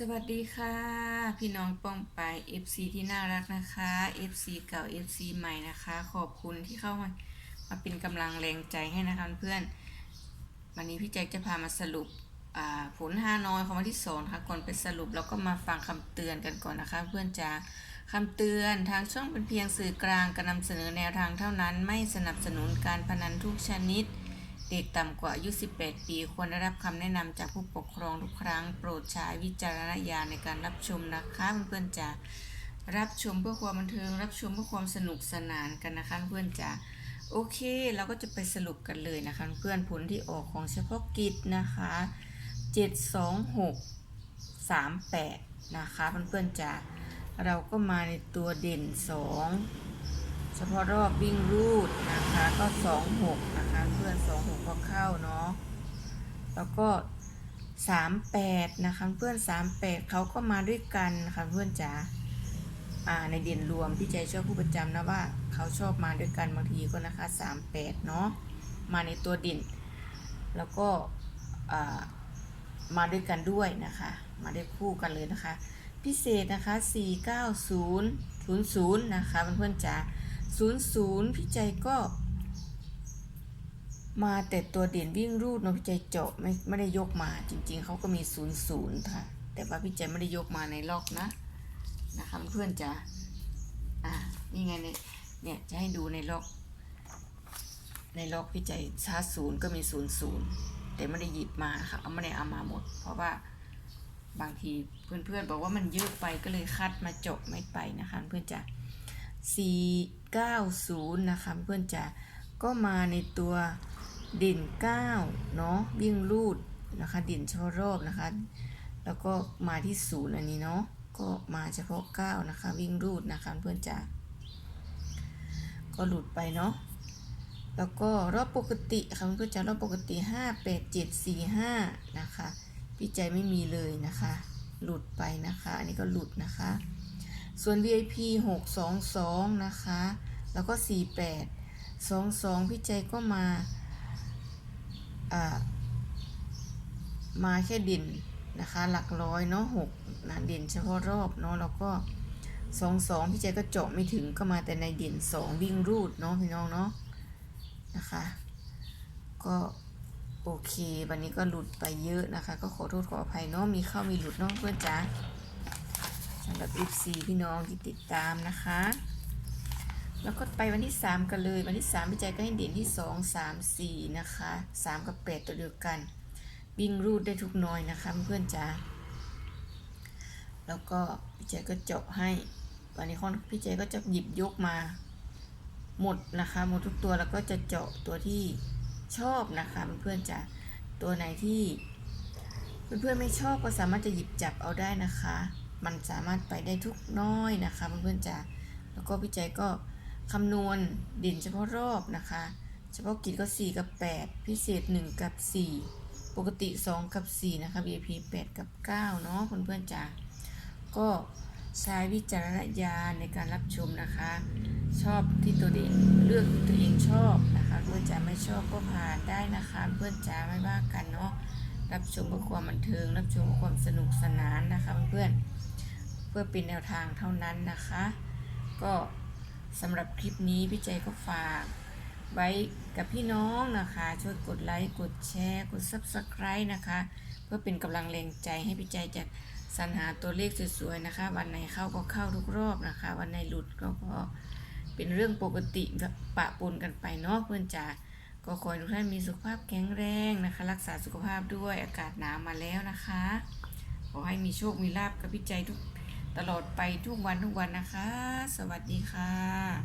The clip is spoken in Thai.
สวัสดีค่ะ พี่น้องป้องไป FC ที่น่ารักนะคะ FC เก่า FC ใหม่นะคะ ขอบคุณที่เข้ามามาเป็นกำลังแรงใจให้นะคะเพื่อน วันนี้พี่แจ็คจะพามาสรุปผลฮานอยของวันที่สองนะคะก่อนไปสรุปแล้วก็มาฟังคำเตือนกันก่อนนะคะ เพื่อนจ๋าคำเตือนทางช่องเป็นเพียงสื่อกลางการนำเสนอแนวทางเท่านั้น ไม่สนับสนุนการพนันทุกชนิด เด็กต่ำกว่าอายุ 18 ปี ควรได้รับคำแนะนำจากผู้ปกครองทุกครั้ง โปรดใช้วิจารณญาณในการรับชมนะคะเพื่อนๆจะรับชมเพื่อความบันเทิง รับชมเพื่อความสนุกสนานกันนะคะเพื่อนจ๋าโอเค เราก็จะไปสรุปกันเลยนะคะ เพื่อนผลที่ออกของเฉพาะกิจนะคะ726 38 นะคะเพื่อนๆจ๋าเราก็มาในตัวเด่น 2 เฉพาะรอบวิ่งรูดนะคะก็สองหกนะคะเพื่อนสองหกก็เข้าเนาะแล้วก็สามแปดนะคะเพื่อนสามแปดเขาก็มาด้วยกันนะคะเพื่อนจ๋าในเด่นรวมพี่ใจชอบผู้ประจำนะว่าเขาชอบมาด้วยกันบางทีก็นะคะสามแปดเนาะมาในตัวเด่นแล้วก็มาด้วยกันด้วยนะคะ มาได้คู่กันเลยนะคะ พิเศษนะคะ 490 00 นะคะเพื่อนๆจ๋า 00 พี่ใจก็ มาแต่ตัวเด่นวิ่งรูดเนาะพี่ใจเจาะไม่ไม่ได้ยกมาจริงๆ เขาก็มี 00 ค่ะ แต่ว่าพี่ใจไม่ได้ยกมาในล็อกนะนะคะเพื่อนจ๋าอะนี่ไงเนี่ยเนี่ยจะให้ดูในล็อก ในล็อกพี่ใจชาร์จศูนย์ก็มี00แต่ไม่ได้หยิบมาค่ะเอาไม่ได้เอามาหมด เพราะว่าบางทีเพื่อนๆบอกว่ามันเยอะไปก็เลยคัดมาจบไม่ไปนะคะเพื่อนจะ 490 นะคะเพื่อนจะก็มาในตัวเด่น9เนาะวิ่งรูดนะคะเด่นเฉพาะรอบนะคะ แล้วก็มาที่ศูนย์อันนี้เนาะก็มาเฉพาะ 9 นะคะ วิ่งรูดนะคะเพื่อนจะก็หลุดไปเนาะแล้วก็รอบปกติค่ะเพื่อนจะรอบปกติ 5 8 7 4 5 นะคะพี่ใจไม่มีเลยนะคะ หลุดไปนะคะ อันนี้ก็หลุดนะคะ ส่วน VIP 622 นะคะ แล้วก็ 48 22 พี่ใจก็มาอ่ามาแค่ด่นนะคะ หลักร้อยเนาะ6นะด่นเฉพาะรอบเนาะแล้วก็22พี่ใจก็เจาะไม่ถึงก็มาแต่ในเด่น2วิ่งรูดเนาะพี่น้องเนาะนะคะ ก็โอเค วันนี้ก็หลุดไปเยอะนะคะ ก็ขอโทษขออภัยเนาะมีเข้ามีหลุดเนาะเพื่อนจ๋า สำหรับ FC พี่น้องที่ติดตามนะคะ แล้วก็ไปวันที่ 3 กันเลย วันที่3พี่ใจก็ให้เด่นที่ 2 3 4 นะคะ 3 กับ 8 ตัวเดียวกันวิ่งรูดได้ทุกน้อยนะคะเพื่อนจ๋าแล้วก็พี่ใจก็เจาะให้วันนี้พี่ใจก็จะหยิบยกมา หมดนะคะหมดทุกตัวแล้วก็จะเจาะตัวที่ชอบนะคะเพื่อนๆจะตัวไหนที่ เพื่อนๆไม่ชอบก็สามารถจะหยิบจับเอาได้นะคะ มันสามารถไปได้ทุกน้อยนะคะเพื่อนๆจะแล้วก็พี่ใจก็คำนวณด่นเฉพาะรอบนะคะ เฉพาะกิจก็ 4 กับ 8 พิเศษ 1 กับ 4 ปกติ 2 กับ 4 นะคะ VIP 8 กับ 9 เนาะเพื่อนๆจ้ะก็ใช้วิจารณญาณในการรับชมนะคะ ชอบที่ตัวเองเลือกที่ตัวเองชอบนะคะเพื่อนจ๋าไม่ชอบก็ผ่านได้นะคะ เพื่อนจ๋าไม่ว่ากันเนาะ รับชมเพื่อความบันเทิง รับชมเพื่อความสนุกสนานนะคะเพื่อนเพื่อเป็นแนวทางเท่านั้นนะคะ ก็สำหรับคลิปนี้พี่ใจก็ฝาก ไว้กับพี่น้องนะคะ ช่วยกดไลค์กดแชร์ กด Subscribe นะคะ เพื่อเป็นกำลังแรงใจให้พี่ใจจะสรรหาตัวเลขสวยๆนะคะ วันไหนเข้าก็เข้าทุกรอบนะคะ วันไหนหลุดก็ก็เป็นเรื่องปกติปะปนกันไปเนาะเพื่อนจ๋า ก็ขอให้ทุกท่านมีสุขภาพแข็งแรงนะคะ รักษาสุขภาพด้วยอากาศหนาวมาแล้วนะคะ ขอให้มีโชคมีลาบกับพี่ใจทุกตลอดไปทุกวันทุกวันนะคะ สวัสดีค่ะ